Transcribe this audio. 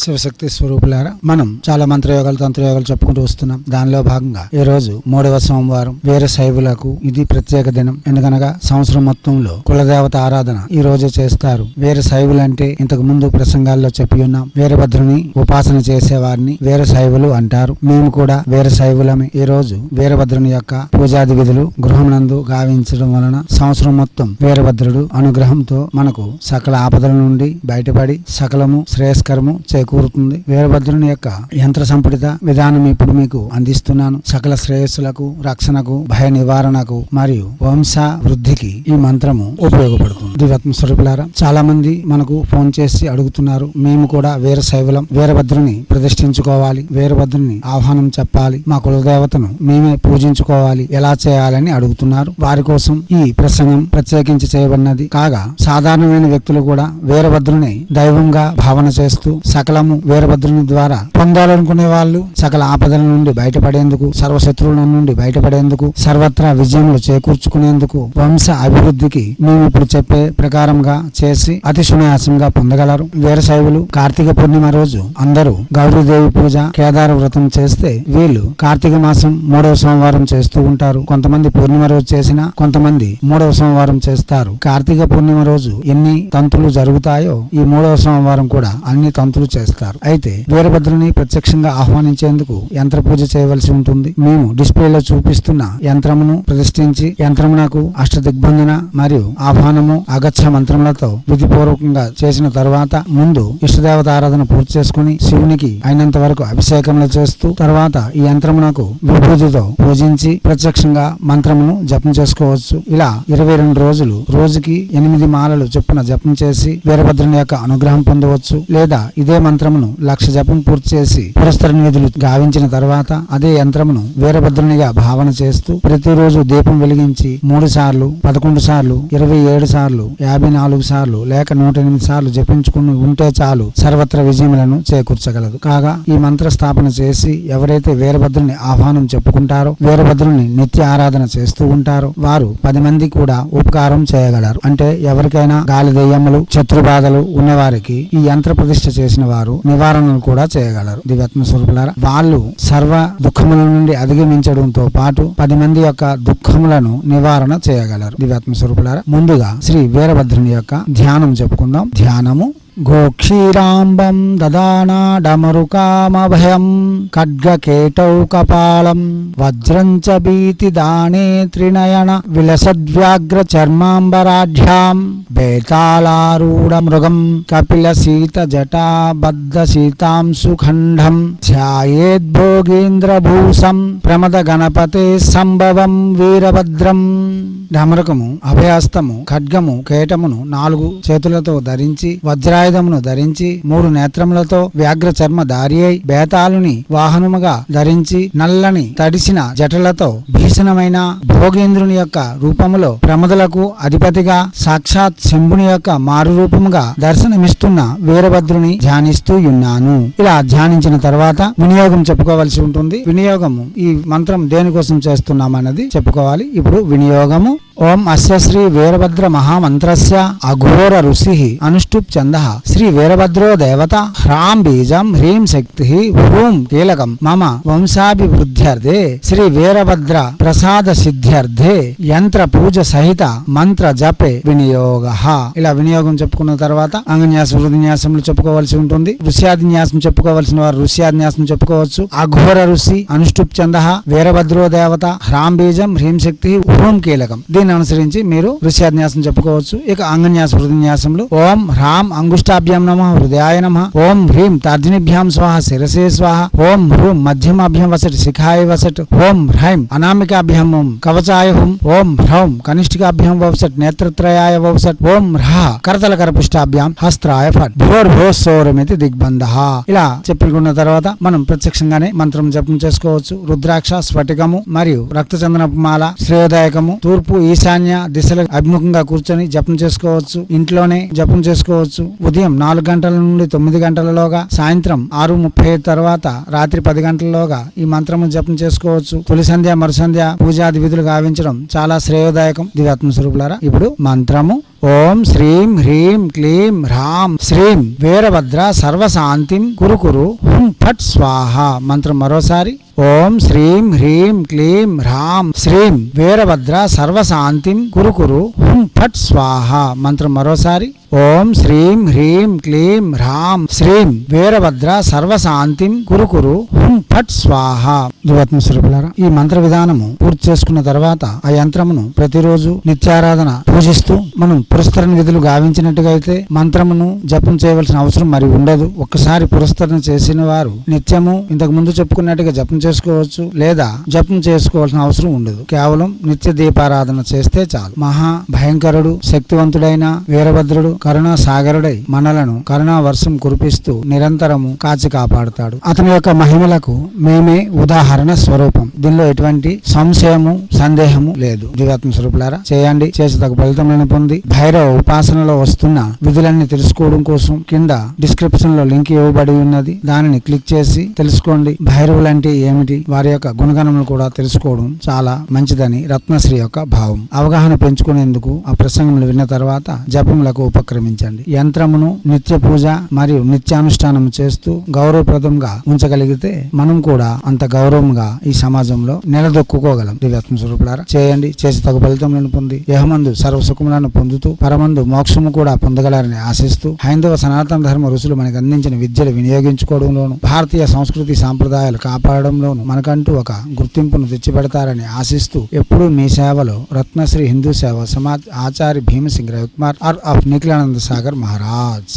శివశక్తి స్వరూపులారా మనం చాలా మంత్రయోగాలు తంత్రయోగాలు చెప్పుకుంటూ వస్తున్నాం. దానిలో భాగంగా ఈ రోజు మూడవ సోమవారం వీర శైవులకు ఇది ప్రత్యేక దినం. ఎందుకనగా సంవత్సరం మొత్తంలో కులదేవత ఆరాధన ఈ రోజు చేస్తారు. వీర శైవులు అంటే ఇంతకు ముందు ప్రసంగాల్లో చెప్పి ఉన్నాం. వీరభద్రుని ఉపాసన చేసేవారిని వీర శైవులు అంటారు. మేము కూడా వీర శైవులమే. ఈ రోజు వీరభద్రుని యొక్క పూజాది విధులు గృహమునందు గావించడం వలన సంవత్సరం మొత్తం వీరభద్రుడు అనుగ్రహంతో మనకు సకల ఆపదల నుండి బయటపడి సకలము శ్రేయస్కరము చేకూరుతుంది వీరభద్రుని యొక్క యంత్ర సంపుటిత విధానం ఇప్పుడు మీకు అందిస్తున్నాను. సకల శ్రేయస్సులకు రక్షణకు భయ నివారణకు మరియు వంశ వృద్ధికి ఈ మంత్రము ఉపయోగపడుతుంది. దివ్యాత్మ స్వరూపులారా చాలా మంది మనకు ఫోన్ చేసి అడుగుతున్నారు. మేము కూడా వీర శైవలం వీరభద్రుని ప్రతిష్ఠించుకోవాలి వీరభద్రుని ఆహ్వానం చెప్పాలి మా కులదేవతను మేమే పూజించుకోవాలి ఎలా చేయాలని అడుగుతున్నారు. వారి కోసం ఈ ప్రసంగం ప్రత్యేకించి చేయబడినది. కాగా సాధారణమైన వ్యక్తులు కూడా వీరభద్రుని దైవంగా భావన చేస్తూ సకలము వీరభద్రుని ద్వారా పొందాలనుకునే వాళ్ళు సకల ఆపదల నుండి బయటపడేందుకు సర్వశత్రువుల నుండి బయటపడేందుకు సర్వత్రా విజయములు చేకూర్చుకునేందుకు వంశ అభివృద్ధికి మేము ఇప్పుడు చెప్పే ప్రకారంగా చేసి అతి సునాయాసంగా పొందగలరు. వీరశైవులు కార్తీక పూర్ణిమ రోజు అందరూ గౌరీదేవి పూజ కేదార వ్రతం చేస్తే వీళ్ళు కార్తీక మాసం మూడవ సోమవారం చేస్తూ ఉంటారు. కొంతమంది పూర్ణిమ రోజు చేసినా కొంతమంది మూడవ సోమవారం చేస్తారు. కార్తీక పూర్ణిమ రోజు ఎన్ని తంతులు జరుగుతాయో ఈ మూడవ సోమవారం కూడా అన్ని తంతులు చేస్తారు. అయితే వీరభద్రుని ప్రత్యక్షంగా ఆహ్వానించేందుకు యంత్ర పూజ చేయవలసి ఉంటుంది. మేము డిస్ప్లేలో చూపిస్తున్న యంత్రమును ప్రతిష్ఠించి యంత్రమునకు అష్ట దిగ్బంధన మరియు ఆహ్వానము అగచ్చ మంత్రములతో విధిపూర్వకంగా చేసిన తర్వాత ముందు ఇష్టదేవత ఆరాధన పూర్తి చేసుకుని శివునికి అయినంత వరకు అభిషేకములు చేస్తూ తర్వాత ఈ యంత్రమునకు విభూతితో పూజించి ప్రత్యక్షంగా మంత్రమును జపం చేసుకోవచ్చు. ఇలా ఇరవై రెండు రోజులు రోజుకి ఎనిమిది మాలలు చొప్పున జపం చేసి వీరభద్రుని యొక్క అనుగ్రహం పొందవచ్చు. లేదా ఇదే మంత్రమును లక్ష జపం పూర్తి చేసి పురస్కర నిధులు గావించిన తర్వాత అదే యంత్రమును వీరభద్రునిగా భావన చేస్తూ ప్రతిరోజు దీపం వెలిగించి మూడు సార్లు పదకొండు సార్లు ఇరవై ఏడు సార్లు యాభై నాలుగు సార్లు లేక నూట ఎనిమిది సార్లు జపించుకుని ఉంటే చాలు సర్వత్ర విజయములను చేకూర్చగలదు. కాగా ఈ మంత్ర స్థాపన చేసి ఎవరైతే వీరభద్రుని ఆహ్వానం చెప్పుకుంటారో వీరభద్రుని నిత్య ఆరాధన చేస్తూ ఉంటారో వారు పది మంది కూడా ఉపకారం చేయగలరు. అంటే ఎవరికైనా గాలి దెయ్యములు శత్రుబాధలు ఉన్నవారికి ఈ యంత్ర ప్రతిష్ఠ చేసిన వారు నివారణలు కూడా చేయగలరు. దివ్యాత్మ స్వరూపులారా వాళ్ళు సర్వ దుఃఖముల నుండి అధిగమించడంతో పాటు పది మంది యొక్క దుఃఖములను నివారణ చేయగలరు. దివ్యాత్మ స్వరూపులారా ముందుగా శ్రీ వీరభద్రుని యొక్క ధ్యానం చెప్పుకుందాం. ధ్యానము. గోక్షీరాంబం దదానాడమరుకామభయం ఖడ్గకేటౌ కపాలం వజ్రం చ భీతిదానే త్రినయన విలసద్వ్యాగ్ర చర్మాంబరాఢ్యాం బేతాళారూఢ మృగం కపిల సీత జటాబద్ధ సీతాంశుఖండం ధ్యాయేద్భోగేంద్రభూషం ప్రమద గణపతే సంభవం వీరభద్రం. డమరకము అభయాస్తము ఖడ్గము కేటమును నాలుగు చేతులతో ధరించి వజ్రాయుధమును ధరించి మూడు నేత్రములతో వ్యాఘ్ర చర్మ దారి అయి బేతాలుని వాహనముగా ధరించి నల్లని తడిసిన జటలతో భీషణమైన భోగేంద్రుని యొక్క రూపములో ప్రమదలకు అధిపతిగా సాక్షాత్ శంభుని యొక్క మారు రూపముగా దర్శనమిస్తున్న వీరభద్రుని ధ్యానిస్తూ ఉన్నాను. ఇలా ధ్యానించిన తర్వాత వినియోగం చెప్పుకోవలసి ఉంటుంది. వినియోగము ఈ మంత్రం దేనికోసం చేస్తున్నామన్నది చెప్పుకోవాలి. ఇప్పుడు వినియోగము ఓం అస్య శ్రీ వీరభద్ర మహామంత్రస్య అఘోర ఋషి అనుష్ఠుప్ చంద. శ్రీ వీరభద్రో దేవత హ్రాం బీజం హ్రీం శక్తి హ్రూం కీలకం మమ వంశాభివృద్ధ్యర్థే. శ్రీ వీరభద్ర ప్రసాద సిద్ధ్యర్థే యంత్ర పూజ సహిత మంత్ర జపే వినియోగ. ఇలా వినియోగం చెప్పుకున్న తర్వాత అంగన్యాసం హృదన్యాసములు చెప్పుకోవాల్సి ఉంటుంది. ఋష్యాదిన్యాసం చెప్పుకోవాల్సిన వారు ఋష్యాదిన్యాసం చెప్పుకోవచ్చు. అఘోర ఋషి అనుష్ఠుప్ చంద. వీరభద్రో దేవత హ్రాం బీజం హ్రీం శక్తి హ్రూం కీలకం. దీన్ని అనుసరించి మీరు వృషాన్యాసం చెప్పుకోవచ్చు. ఇక అంగన్యాస హృదయన్యాసంలో ఓం హ్రాం అంగుష్టాభ్యాం నమ హృదయాయ నమ. ఓం హ్రీం తర్జనిభ్యాం స్వాహ శిరసే స్వాహ. ఓం హ్రూం మధ్యమాభ్యం వసట్ శిఖాయ వసట్. ఓం హ్రైం అనామికాభ్యం ఓం కవచాయ హుం. ఓం హ్రౌం కనిష్ఠికాభ్యం వసట్ నేత్రత్రయాయ వసట్. ఓం హ్రహ కరతల కరపుష్టాభ్యాం హస్త్రాయ ఫట్. భోర్ భోస్సోరమితి దిగ్బంధ. ఇలా చెప్పుకున్న తర్వాత మనం ప్రత్యక్షంగానే మంత్రం జపం చేసుకోవచ్చు. రుద్రాక్ష స్ఫటికము మరియు రక్తచందనపు మాల శ్రేయోదాయకము. తూర్పు ఈశాన్య దిశలకు అభిముఖంగా కూర్చొని జపం చేసుకోవచ్చు. ఇంట్లోనే జపం చేసుకోవచ్చు. ఉదయం నాలుగు గంటల నుండి తొమ్మిది గంటలలోగా సాయంత్రం ఆరు ముప్పై తర్వాత రాత్రి పది గంటలలోగా ఈ మంత్రము జపం చేసుకోవచ్చు. తొలి సంధ్య మరుసంధ్య పూజాది విధులు గావించడం చాలా శ్రేయోదాయకం. దివ్యాత్మ స్వరూపులారా ఇప్పుడు మంత్రము. ఓం శ్రీం హ్రీం క్లీం హ్రాం శ్రీం వీరభద్ర సర్వశాంతిం కురుకురు హుం ఫట్ స్వాహ మంత్రం మరోసారి. ఓం శ్రీం హ్రీం క్లీం హ్రాం శ్రీం వీరభద్ర సర్వశాంతిం కురుకురు హుం ఫట్ స్వాహ మంత్రం మరోసారి. ఓం శ్రీం హ్రీం క్లీం హ్రాం శ్రీం వీరభద్ర సర్వశాంతిం కురుకురు హుం ఫట్ స్వాహ. దువాత్మ స్వరూపులారా ఈ మంత్ర విధానము పూర్తి చేసుకున్న తర్వాత ఆ యంత్రమును ప్రతిరోజు నిత్యారాధన పూజిస్తూ మనం పురస్కరణ విధులు గావించినట్టుగా అయితే మంత్రమును జపం చేయవలసిన అవసరం మరి ఉండదు. ఒక్కసారి పురస్కరణ చేసిన వారు నిత్యము ఇంతకు ముందు చెప్పుకున్నట్టుగా జపం చేసుకోవచ్చు లేదా జపం చేసుకోవాల్సిన అవసరం ఉండదు. కేవలం నిత్య దీపారాధన చేస్తే చాలు. మహా భయంకరుడు శక్తివంతుడైన వీరభద్రుడు కరుణా సాగరుడై మనలను కరుణా వర్షం కురిపిస్తూ నిరంతరము కాచి కాపాడుతాడు. అతని యొక్క మహిమలకు మేమే ఉదాహరణ స్వరూపం. దీనిలో ఎటువంటి సంశయము సందేహము లేదు. జీవాత్మ స్వరూపులారా చేయండి. చేసి తగు ఫలితములను పొంది భైరవ ఉపాసనలో వస్తున్న విధులన్నీ తెలుసుకోవడం కోసం కింద డిస్క్రిప్షన్లో లింక్ ఇవ్వబడి ఉన్నది. దానిని క్లిక్ చేసి తెలుసుకోండి. భైరవులు అంటే ఏమిటి? వారి యొక్క గుణగణములు కూడా తెలుసుకోవడం చాలా మంచిదని రత్నశ్రీ యొక్క భావం. అవగాహన పెంచుకునేందుకు ఆ ప్రసంగములు విన్న తర్వాత జపములకు ఆక్రమించండి. యంత్రమును నిత్య పూజ మరియు నిత్యానుష్ఠానం చేస్తూ గౌరవప్రదంగా ఉంచగలిగితే మనం కూడా అంత గౌరవంగా ఈ సమాజంలో నిలదొక్కుకోగలం. దివ్యాత్మ స్వరూపులారా చేయండి. చేసి తగు ఫలితములను పొంది యహమందు సర్వ సుఖములను పొందుతూ పరమందు మోక్షము కూడా పొందగలరని ఆశిస్తూ హైందవ సనాతన ధర్మ ఋషులు మనకు అందించిన విద్యలు వినియోగించుకోవడంలోను భారతీయ సంస్కృతి సాంప్రదాయాలు కాపాడడంలోను మనకంటూ ఒక గుర్తింపును తెచ్చిపెడతారని ఆశిస్తూ ఎప్పుడూ మీ సేవలో Ratnasri Hindu Seva Samaj Acharya Bhimsingh Ravikumar are of Nityanand Sagar Maharaj.